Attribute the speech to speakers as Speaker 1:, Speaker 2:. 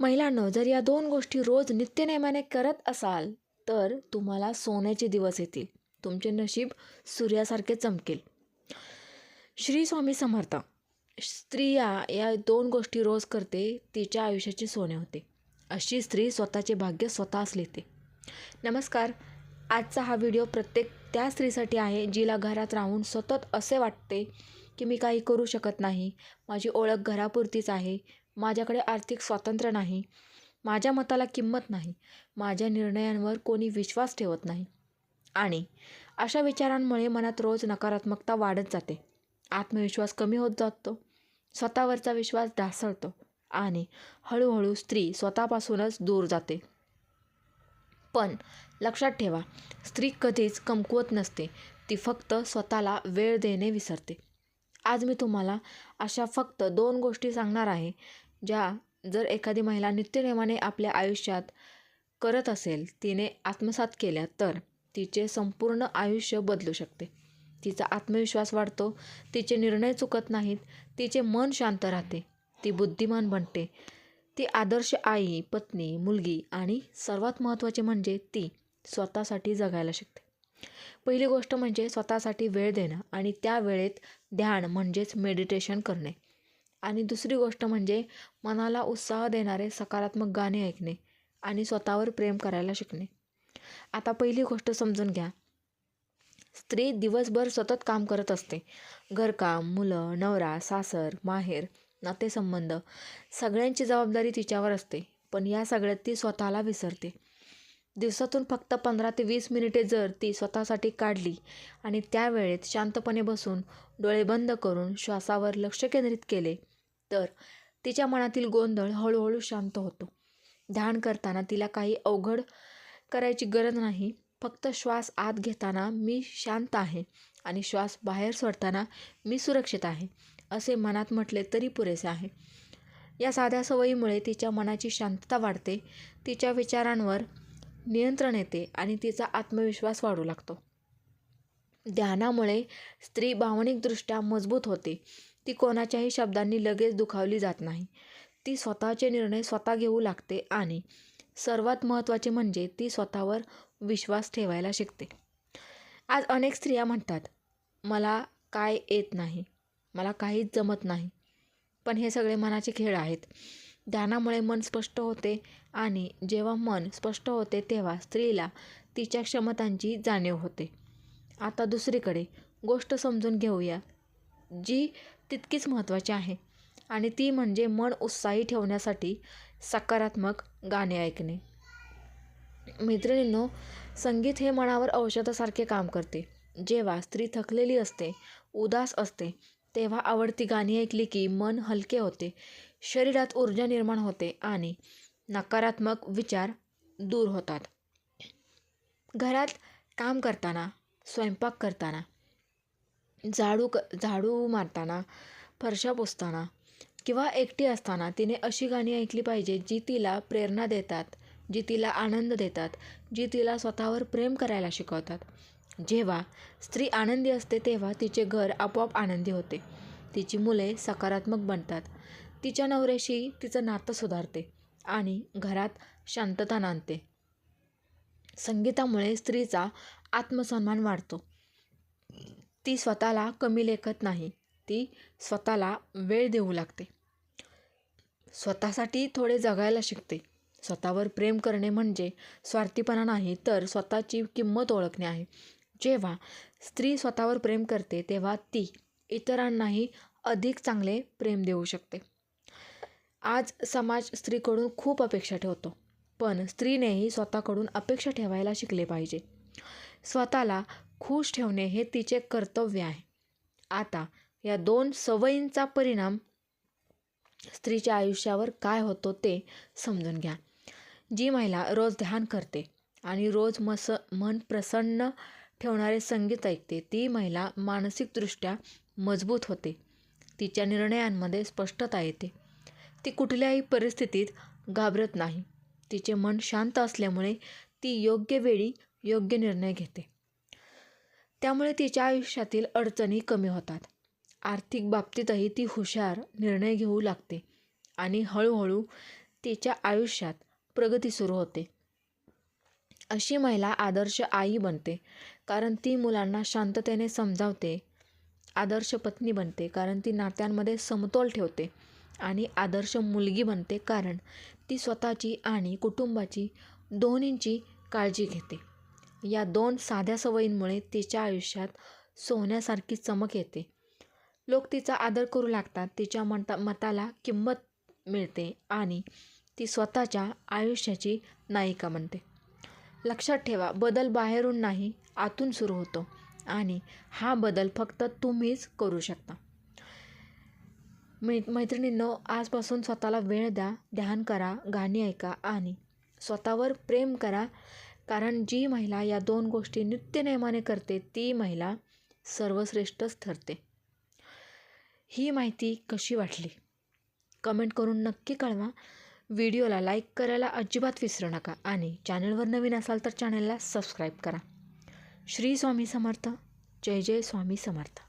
Speaker 1: महिलांनो जर या दोन गोष्टी रोज नित्यनेमाने करत असाल तर तुम्हाला सोन्याचे दिवस येतील. तुमचे नशीब सूर्यासारखे चमकेल. श्री स्वामी समर्थ स्त्रिया या दोन गोष्टी रोज करते तिच्या आयुष्याचे सोने होते. अशी स्त्री स्वतःचे भाग्य स्वतःच लिहिते. नमस्कार. आजचा हा व्हिडिओ प्रत्येक त्या स्त्रीसाठी आहे जिला घरात राहून सतत असे वाटते की मी काही करू शकत नाही. माझी ओळख घरापुरतीच आहे. माझ्याकडे आर्थिक स्वातंत्र्य नाही. माझ्या मताला किंमत नाही. माझ्या निर्णयांवर कोणी विश्वास ठेवत नाही. आणि अशा विचारांमुळे मनात रोज नकारात्मकता वाढत जाते. आत्मविश्वास कमी होत जातो. स्वतःवरचा विश्वास ढासळतो. आणि हळूहळू स्त्री स्वतःपासूनच दूर जाते. पण लक्षात ठेवा स्त्री कधीच कमकुवत नसते. ती फक्त स्वतःला वेळ देणे विसरते. आज मी तुम्हाला अशा फक्त दोन गोष्टी सांगणार आहे. ज्या जर एखादी महिला नित्यनेमाने आपल्या आयुष्यात करत असेल तिने आत्मसात केल्या तर तिचे संपूर्ण आयुष्य बदलू शकते. तिचा आत्मविश्वास वाढतो तिचे निर्णय चुकत नाहीत तिचे मन शांत राहते ती बुद्धिमान बनते. ती आदर्श आई पत्नी मुलगी आणि सर्वात महत्त्वाचे म्हणजे ती स्वतःसाठी जगायला शिकते. पहिली गोष्ट म्हणजे स्वतःसाठी वेळ देणं आणि त्या वेळेत ध्यान म्हणजेच मेडिटेशन करणे. आणि दुसरी गोष्ट म्हणजे मनाला उत्साह देणारे सकारात्मक गाणे ऐकणे आणि स्वतःवर प्रेम करायला शिकणे. आता पहिली गोष्ट समजून घ्या. स्त्री दिवसभर सतत काम करत असते. घरकाम मुलं नवरा सासर माहेर नातेसंबंध सगळ्यांची जबाबदारी तिच्यावर असते. पण या सगळ्यात ती स्वतःला विसरते. दिवसातून फक्त पंधरा ते वीस मिनिटे जर ती स्वतःसाठी काढली आणि त्यावेळेत शांतपणे बसून डोळे बंद करून श्वासावर लक्ष केंद्रित केले तर तिच्या मनातील गोंधळ हळूहळू शांत होतो. ध्यान करताना तिला काही अवघड करायची गरज नाही. फक्त श्वास आत घेताना मी शांत आहे आणि श्वास बाहेर सोडताना मी सुरक्षित आहे असे मनात म्हटले तरी पुरेसे आहे. या साध्या सवयीमुळे तिच्या मनाची शांतता वाढते. तिच्या विचारांवर नियंत्रण येते आणि तिचा आत्मविश्वास वाढू लागतो. ध्यानामुळे स्त्री भावनिकदृष्ट्या मजबूत होते. ती कोणाच्याही शब्दांनी लगेच दुखावली जात नाही. ती स्वतःचे निर्णय स्वतः घेऊ लागते आणि सर्वात महत्त्वाचे म्हणजे ती स्वतःवर विश्वास ठेवायला शिकते. आज अनेक स्त्रिया म्हणतात मला काय येत नाही मला काहीच जमत नाही पण हे सगळे मनाचे खेळ आहेत. ध्यानामुळे मन स्पष्ट होते आणि जेव्हा मन स्पष्ट होते तेव्हा स्त्रीला तिच्या क्षमतांची जाणीव होते. आता दुसरीकडे गोष्ट समजून घेऊया जी तितकीच महत्त्वाची आहे आणि ती म्हणजे मन उत्साही ठेवण्यासाठी सकारात्मक गाणे ऐकणे. मैत्रिणींनो संगीत हे मनावर औषधासारखे काम करते. जेव्हा स्त्री थकलेली असते उदास असते तेव्हा आवडती गाणी ऐकली की मन हलके होते. शरीरात ऊर्जा निर्माण होते आणि नकारात्मक विचार दूर होतात. घरात काम करताना स्वयंपाक करताना झाडू क झाडू मारताना फरशा पुसताना किंवा एकटी असताना तिने अशी गाणी ऐकली पाहिजे जी तिला प्रेरणा देतात जी तिला आनंद देतात जी तिला स्वतःवर प्रेम करायला शिकवतात. जेव्हा स्त्री आनंदी असते तेव्हा तिचे घर आपोआप आनंदी होते. तिची मुले सकारात्मक बनतात. तिच्या नवऱ्याशी तिचं नातं सुधारते आणि घरात शांतता नांदते. संगीतामुळे स्त्रीचा आत्मसन्मान वाढतो. ती स्वतःला कमी लेखत नाही ती स्वतःला वेळ देऊ लागते. स्वतःसाठी थोडे जगायला शिकते. स्वतःवर प्रेम करणे म्हणजे स्वार्थीपणा नाही तर स्वतःची किंमत ओळखणे आहे. जेव्हा स्त्री स्वतःवर प्रेम करते तेव्हा ती इतरांनाही अधिक चांगले प्रेम देऊ शकते. आज समाज स्त्रीकडून खूप अपेक्षा ठेवतो. पण स्त्रीनेही स्वतःकडून अपेक्षा ठेवायला शिकले पाहिजे. स्वतःला खुश ठेवणे हे तिचे कर्तव्य आहे. आता या दोन सवयींचा परिणाम स्त्रीच्या आयुष्यावर काय होतो ते समजून घ्या. जी महिला रोज ध्यान करते आणि रोज मस मन प्रसन्न ठेवणारे संगीत ऐकते ती महिला मानसिकदृष्ट्या मजबूत होते. तिच्या निर्णयांमध्ये स्पष्टता येते. ती कुठल्याही परिस्थितीत घाबरत नाही. तिचे मन शांत असल्यामुळे ती योग्य वेळी योग्य निर्णय घेते. त्यामुळे तिच्या आयुष्यातील अडचणी कमी होतात. आर्थिक बाबतीतही ती हुशार निर्णय घेऊ लागते आणि हळूहळू तिच्या आयुष्यात प्रगती सुरू होते. अशी महिला आदर्श आई बनते कारण ती मुलांना शांततेने समजावते. आदर्श पत्नी बनते कारण ती नात्यांमध्ये समतोल ठेवते. आणि आदर्श मुलगी बनते कारण ती स्वतःची आणि कुटुंबाची दोन्हींची काळजी घेते. या दोन साध्या सवयींमुळे तिच्या आयुष्यात सोन्यासारखी चमक येते. लोक तिचा आदर करू लागतात तिच्या मता मताला किंमत मिळते आणि ती स्वतःच्या आयुष्याची नायिका बनते. लक्षात ठेवा बदल बाहेरून नाही आतून सुरू होतो आणि हा बदल फक्त तुम्हीच करू शकता. मै मैत्रिणींनो आजपासून स्वतःला वेळ द्या ध्यान करा गाणी ऐका आणि स्वतःवर प्रेम करा. कारण जी महिला या दोन गोष्टी नित्यनेमाने करते ती महिला सर्वश्रेष्ठच ठरते. ही माहिती कशी वाटली? कमेंट करून नक्की कळवा. व्हिडिओला लाईक करायला अजिबात विसरू नका आणि चॅनलवर नवीन असाल तर चॅनलला सबस्क्राईब करा. श्री स्वामी समर्थ. जय जय स्वामी समर्थ.